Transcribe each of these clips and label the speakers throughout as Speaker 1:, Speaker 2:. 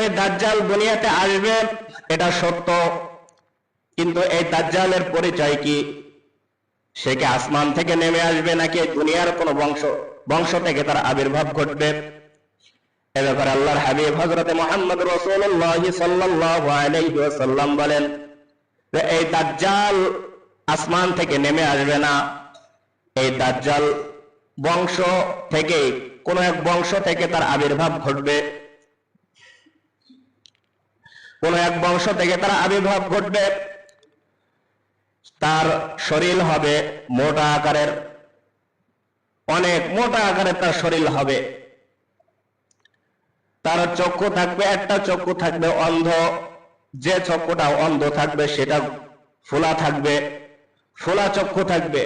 Speaker 1: এই দাজ্জাল দুনিয়াতে আসবে, এটা সত্য। কিন্তু এই দাজ্জালের পরিচয় কি? সে কি আসমান থেকে নেমে আসবে নাকি দুনিয়ার কোন বংশ বংশ থেকে তার আবির্ভাব ঘটবে? এ ব্যাপারে আল্লাহর হাবিব হজরতে মোহাম্মদ রসুল্লাহ সাল্লাল্লাহু আলাইহি ওয়াসাল্লাম বলেন যে এই দাজ্জাল আসমান থেকে নেমে আসবে না। এই দাজ্জাল বংশ থেকে কোন এক বংশ থেকে তার আবির্ভাব ঘটবে। কোন এক বংশ থেকে তার আবির্ভাব ঘটবে, তার শরীর হবে মোটা আকারের, অনেক মোটা আকারের তার শরীর হবে। তার চক্ষু থাকবে, একটা চক্ষু থাকবে অন্ধ, যে চক্ষুটা অন্ধ থাকবে সেটা ফোলা থাকবে, ফোলা চক্ষু থাকবে।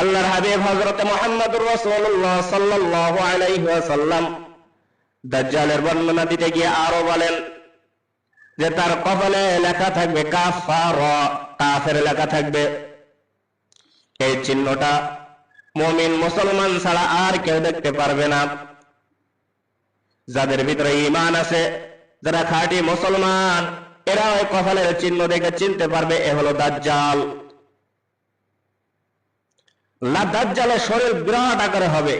Speaker 1: আল্লাহর হাবিব হযরত মুহাম্মদুর রাসূলুল্লাহ সাল্লাল্লাহু আলাইহি ওয়াসাল্লাম, দাজ্জালের বর্ণনা দিতে গিয়ে আরও বলেন যে তার কপালে লেখা থাকবে কাফার, কাফের লেখা থাকবে। এই চিহ্নটা মুমিন মুসলমান ছাড়া আর কেউ দেখতে পারবে না। যাদের ভিতরে ইমান আছে, যারা খাঁটি মুসলমান, এরা ওই কপালের চিহ্ন দেখে চিনতে পারবে, এ হলো দাজ্জাল। দাজ্জালের শরীর বিরাট আকারে হবে।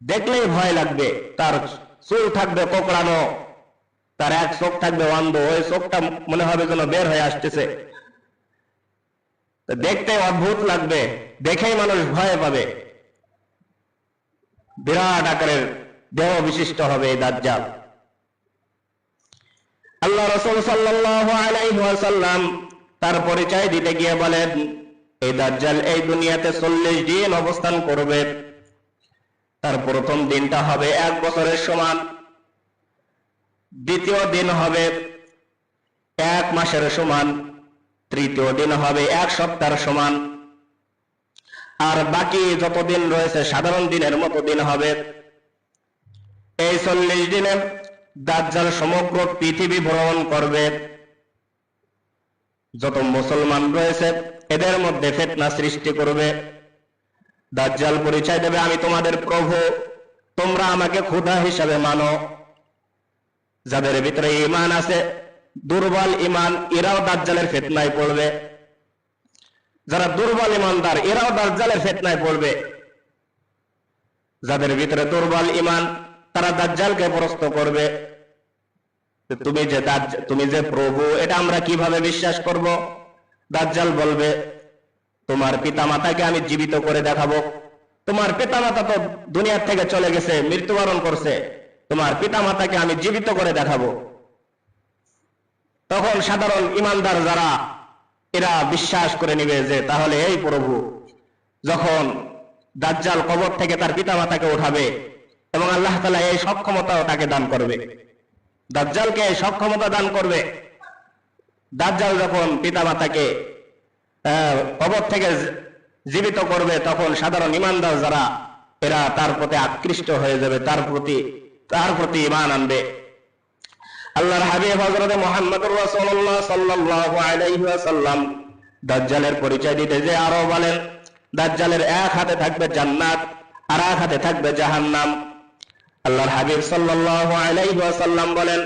Speaker 1: দেখলেই ভয় লাগবে, তার চুল থাকবে কোকড়ানো। তার এক চোখ থাকবে অন্ধ, ওই চোখটা মনে হবে যেন বের হয়ে আসতেছে। দেখতে অদ্ভুত লাগবে, দেখেই মানুষ ভয় পাবে। বিরাট আকারের দেহ বিশিষ্ট হবে এই দাজ্জাল। আল্লাহ রসুল আলাইহি তার পরিচয় দিতে গিয়ে বলেন, এই দাজ্জাল এই দুনিয়াতে চল্লিশ দিন অবস্থান করবে। তার প্রথম দিনটা হবে এক বছরের সমান। দ্বিতীয় দিন হবে এক মাসের সমান, তৃতীয় দিন হবে এক সপ্তাহের সমান। আর বাকি যত দিন রয়েছে সাধারণ দিনের মতো দিন হবে। এই চল্লিশ দিনে দাজ্জাল সমগ্র পৃথিবী ভ্রমণ করবে। যত মুসলমান রয়েছে, এদের মধ্যে ফেতনা সৃষ্টি করবে। দাজ্জাল পরিচয় দেবে, আমি তোমাদের প্রভু, তোমরা আমাকে ক্ষুধা হিসাবে মানো। যাদের ভিতরে ইমান আছে, দুর্বল ইমান এরাও দাজ্জালের ফেতনায় পড়বে। যারা দুর্বল ইমানদার এরাও দাজ্জালের ফেতনায় পড়বে। যাদের ভিতরে দুর্বল ইমান তারা দাজ্জালকে প্রস্ত করবে। তুমি যে তুমি যে প্রভু, এটা আমরা কীভাবে বিশ্বাস করব? দাজ্জাল বলবে, তোমার পিতা মাতাকে আমি জীবিত করে দেখাবো। তোমার পিতা মাতা তো দুনিয়ার থেকে চলে গেছে, মৃত্যুবরণ করছে। তোমার পিতা মাতাকে আমি জীবিত করে দেখাবো। তখন সাধারণ ইমানদার যারা, এরা বিশ্বাস করে নিবে যে তাহলে এই প্রভু যখন দাজ্জাল কবর থেকে তার পিতা মাতাকে উঠাবে এবং আল্লাহ তালা এই সক্ষমতাও তাকে দান করবে। দাজ্জালকে এই সক্ষমতা দান করবে। দাজ্জাল যখন পিতা মাতাকে কবর থেকে জীবিত করবে, তখন সাধারণ ইমানদার যারা, এরা তার প্রতি আকৃষ্ট হয়ে যাবে, তার প্রতি তার প্রতি ইমান আনবে। আল্লাহর হাবিব হযরত মুহাম্মদুর রাসূলুল্লাহ সাল্লাল্লাহু আলাইহি ওয়াসাল্লাম দাজ্জালের পরিচয় দিতে যে আরও বলেন, দাজ্জালের এক হাতে থাকবে জান্নাত, আর এক হাতে থাকবে জাহান্নাম। আল্লাহর হাবিব সাল্লাল্লাহু আলাইহি ওয়াসাল্লাম বলেন,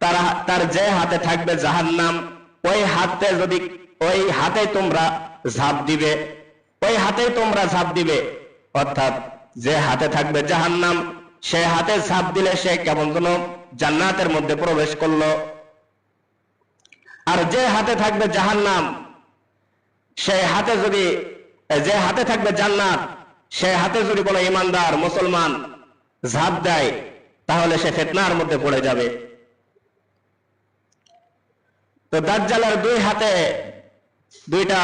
Speaker 1: তার তার যে হাতে থাকবে জাহান্নাম, ওই হাতে যদি, ওই হাতে তোমরা ঝাঁপ দিবে, ওই হাতে তোমরা ঝাঁপ দিবে, অর্থাৎ যে হাতে থাকবে জাহান্নাম সে হাতে ঝাঁপ দিলে সে কেমন যেন জান্নাতের মধ্যে প্রবেশ করল। আর যে হাতে থাকবে জাহান্নাম, সে হাতে যদি, যে হাতে থাকবে জান্নাত, সে হাতে যদি কোনো ইমানদার মুসলমান ঝাঁপ দেয়, তাহলে সে ফেতনার মধ্যে পড়ে যাবে। তো দাজ্জালের দুই হাতে, দুইটা,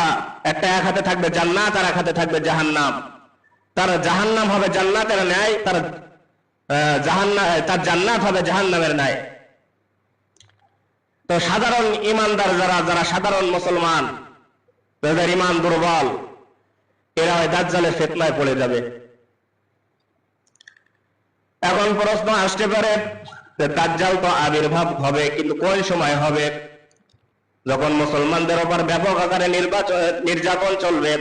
Speaker 1: একটা এক হাতে থাকবে জান্নাত আর এক হাতে থাকবে জাহান্নাম। তার জাহান্নাম হবে জান্নাতের ন্যায়, তার তার জান্নাত হবে জাহান্নামের ন্যায়। তো সাধারণ ইমানদার যারা যারা সাধারণ মুসলমান, যাদের ইমান দুর্বল, এরা ওই দাজ্জালের ফেতনায় পড়ে যাবে। এখন প্রশ্ন আসতে পারে দাজ্জাল তো আবির্ভাব হবে, কিন্তু কোন সময় হবে? যখন মুসলমানদের ওপর ব্যাপক আকারে নির্বাচন, নির্যাতন চলবে,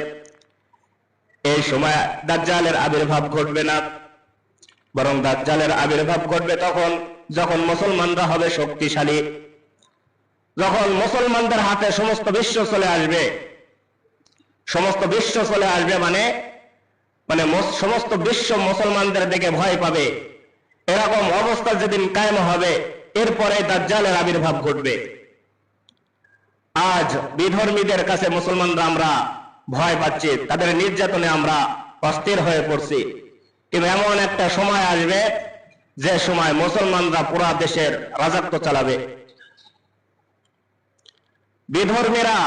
Speaker 1: এই সময় দাজ্জালের আবির্ভাব ঘটবে না। বরং দাজ্জালের আবির্ভাব ঘটবে তখন, যখন মুসলমানরা হবে শক্তিশালী। যখন মুসলমানদের হাতে সমস্ত বিশ্ব চলে আসবে, সমস্ত বিশ্ব চলে আসবে মানে মানে সমস্ত বিশ্ব মুসলমানদের দেখে ভয় পাবে। এরকম অবস্থা যেদিন কায়েম হবে, এরপরে দাজ্জালের আবির্ভাব ঘটবে। আজ বিধর্মীদের কাছে মুসলমানরা আমরা ভয় পাচ্ছি, তাদের নির্যাতনে আমরা অস্থির হয়ে পড়ছি। কিন্তু এমন একটা সময় আসবে যে সময় মুসলমানরা পুরা দেশের রাজত্ব চালাবে। বিধর্মীরা,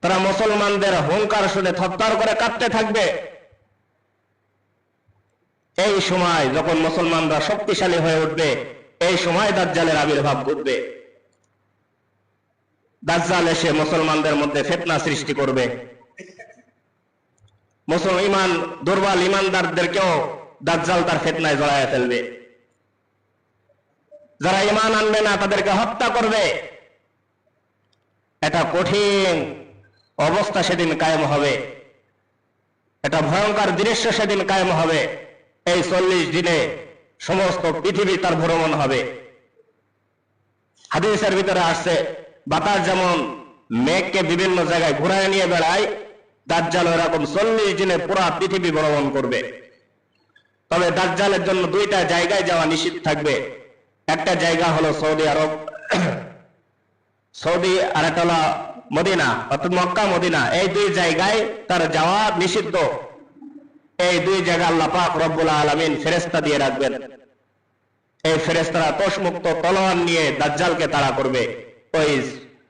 Speaker 1: তারা মুসলমানদের হুঙ্কার শুনে থরথর করে কাঁপতে থাকবে। এই সময় যখন মুসলমানরা শক্তিশালী হয়ে উঠবে, এই সময় দাজ্জালের আবির্ভাব ঘটবে। দাজ্জাল এসে মুসলমানদের মধ্যে ফেতনা সৃষ্টি করবে। মুসলমান দুর্বল ইমানদারদেরকেও দাজ্জাল তার ফেতনায় জড়ায় ফেলবে। যারা ইমান আনবে না, তাদেরকে হত্যা করবে। এটা কঠিন অবস্থা সেদিন কায়েম হবে। এটা ভয়ঙ্কর দৃশ্য সেদিন কায়েম হবে। এই চল্লিশ দিনে সমস্ত পৃথিবী তার ভ্রমণ হবে। হাদিসের ভিতরে আসছে, বাতাস যেমন মেঘকে বিভিন্ন জায়গায় ঘুরায় নিয়ে বেড়ায় দাজ্জাল এরকম চল্লিশ দিনে পুরা পৃথিবী ভ্রমণ করবে। তবে দাজ্জালের জন্য দুইটা জায়গায় যাওয়া নিষিদ্ধ থাকবে। একটা জায়গা হলো সৌদি আরব, সৌদি আর মদিনা, অর্থাৎ মক্কা, মদিনা। এই দুই জায়গায় তার যাওয়া নিষিদ্ধ। এই দুই জায়গা পাক রব্বুল আলামিন ফেরেস্তা দিয়ে রাখবেন। এই ফেরেস্তারা তোষমুক্ত তলোয়ার নিয়ে দাজ্জালকে তাড়া করবে। ওই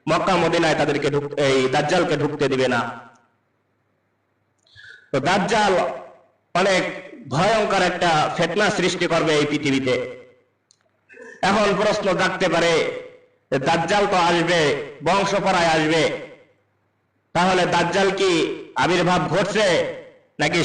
Speaker 1: মক্কা, মদিনায় তাদেরকে এই দাজ্জালকে ঢুকতে দিবে না। তো দাজ্জাল অনেক ভয়ঙ্কর একটা ফেতনা সৃষ্টি করবে এই পৃথিবীতে। এখন প্রশ্ন জাগতে পারে দাজ্জাল তো আসবে, বংশপরায় আসবে। তাহলে দাজ্জাল কি আবির্ভাব ঘটছে নাকি